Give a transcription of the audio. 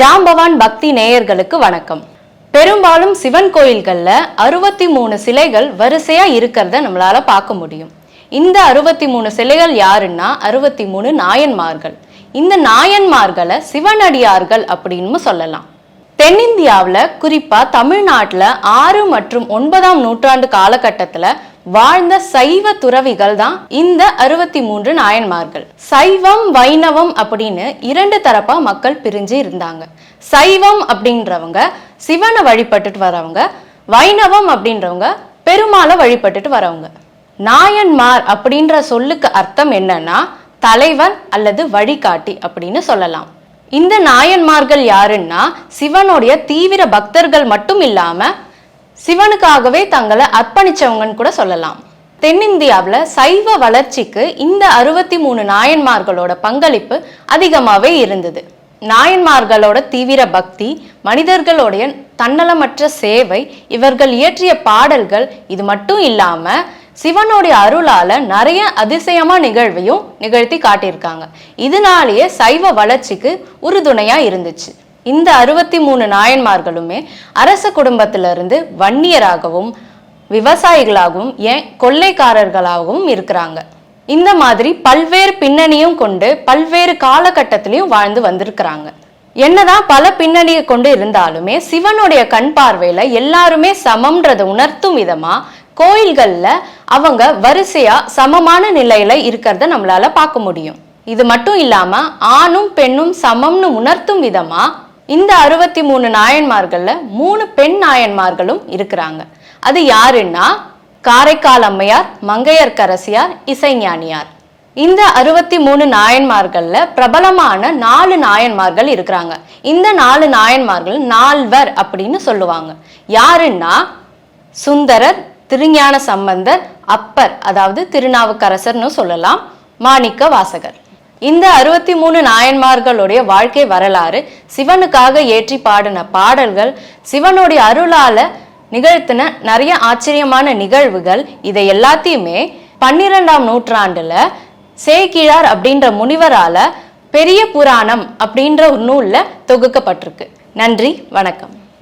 ஜாம்பவான் பக்தி நேயர்களுக்கு வணக்கம். பெரும்பாலும் சிவன் கோயில்களில் அறுபத்தி மூணு சிலைகள் வரிசையா இருக்கிறத நம்மளால பார்க்க முடியும். இந்த அறுபத்தி மூணு சிலைகள் யாருன்னா அறுபத்தி மூணு நாயன்மார்கள். இந்த நாயன்மார்களை சிவனடியார்கள் அப்படின்னு சொல்லலாம். தென்னிந்தியாவில் குறிப்பா தமிழ்நாட்டில் ஆறு மற்றும் ஒன்பதாம் நூற்றாண்டு காலகட்டத்தில் வாழ்ந்த சைவ துறவிகள் தான் இந்த அறுபத்தி மூன்று நாயன்மார்கள். சைவம் வைணவம் அப்படின்னு இரண்டு தரப்பா மக்கள் பிரிஞ்சு இருந்தாங்க. சைவம் அப்படின்றவங்க சிவனை வழிபட்டுட்டு வரவங்க வைணவம் அப்படின்றவங்க பெருமாளை வழிபட்டுட்டு வரவங்க. நாயன்மார் அப்படின்ற சொல்லுக்கு அர்த்தம் என்னன்னா தலைவன் அல்லது வழிகாட்டி அப்படின்னு சொல்லலாம். இந்த நாயன்மார்கள் யாருன்னா சிவனுடைய தீவிர பக்தர்கள் மட்டும் இல்லாம சிவனுக்காகவே தங்களை அர்ப்பணிச்சவங்கன்னு கூட சொல்லலாம். தென்னிந்தியாவில் சைவ வளர்ச்சிக்கு இந்த அறுபத்தி மூணு நாயன்மார்களோட பங்களிப்பு அதிகமாகவே இருந்தது. நாயன்மார்களோட தீவிர பக்தி மனிதர்களுடைய தன்னலமற்ற சேவை இவர்கள் இயற்றிய பாடல்கள் இது மட்டும் இல்லாமல் சிவனுடைய அருளால நிறைய அதிசயமா நிகழ்வையும் நிகழ்த்தி காட்டியிருக்காங்க. இதனாலேயே சைவ வளர்ச்சிக்கு உறுதுணையா இருந்துச்சு. இந்த அறுபத்தி மூணு நாயன்மார்களுமே அரச குடும்பத்திலிருந்து வன்னியராகவும் விவசாயிகளாகவும் ஏன் கொள்ளைக்காரர்களாகவும் இருக்கிறாங்க. இந்த மாதிரி பல்வேறு பின்னணியும் கொண்டு பல்வேறு காலகட்டத்திலையும் வாழ்ந்து வந்திருக்கிறாங்க. என்னதான் பல பின்னணியை கொண்டு இருந்தாலுமே சிவனுடைய கண் பார்வையில எல்லாருமே சமம்ன்றதை உணர்த்தும் விதமா கோயில்கள்ல அவங்க வரிசையா சமமான நிலையில இருக்கிறத நம்மளால பார்க்க முடியும். இது மட்டும் இல்லாம ஆணும் பெண்ணும் சமம்னு உணர்த்தும் விதமா இந்த அறுபத்தி மூணு நாயன்மார்கள்ல மூணு பெண் நாயன்மார்களும் இருக்கிறாங்க. அது யாருன்னா? காரைக்கால் அம்மையார் மங்கையர்க்கரசியார் இசைஞானியார். இந்த அறுபத்தி மூணு நாயன்மார்கள்ல பிரபலமான நாலு நாயன்மார்கள் இருக்கிறாங்க. இந்த நாலு நாயன்மார்கள் நால்வர் அப்படின்னு சொல்லுவாங்க. யாருன்னா? சுந்தரர் திருஞான சம்பந்தர் அப்பர் அதாவது திருநாவுக்கரசர்னு சொல்லலாம். மாணிக்க வாசகர் இந்த அறுபத்தி மூணு நாயன்மார்களுடைய வாழ்க்கை வரலாறு சிவனுக்காக ஏற்றி பாடின பாடல்கள் சிவனுடைய அருளால நிகழ்த்தின நிறைய ஆச்சரியமான நிகழ்வுகள் இதை எல்லாத்தையுமே பன்னிரெண்டாம் நூற்றாண்டுல சேக்கிழார் அப்படின்ற முனிவரால பெரிய புராணம் அப்படின்ற ஒரு நூல்ல தொகுக்கப்பட்டிருக்கு. நன்றி வணக்கம்.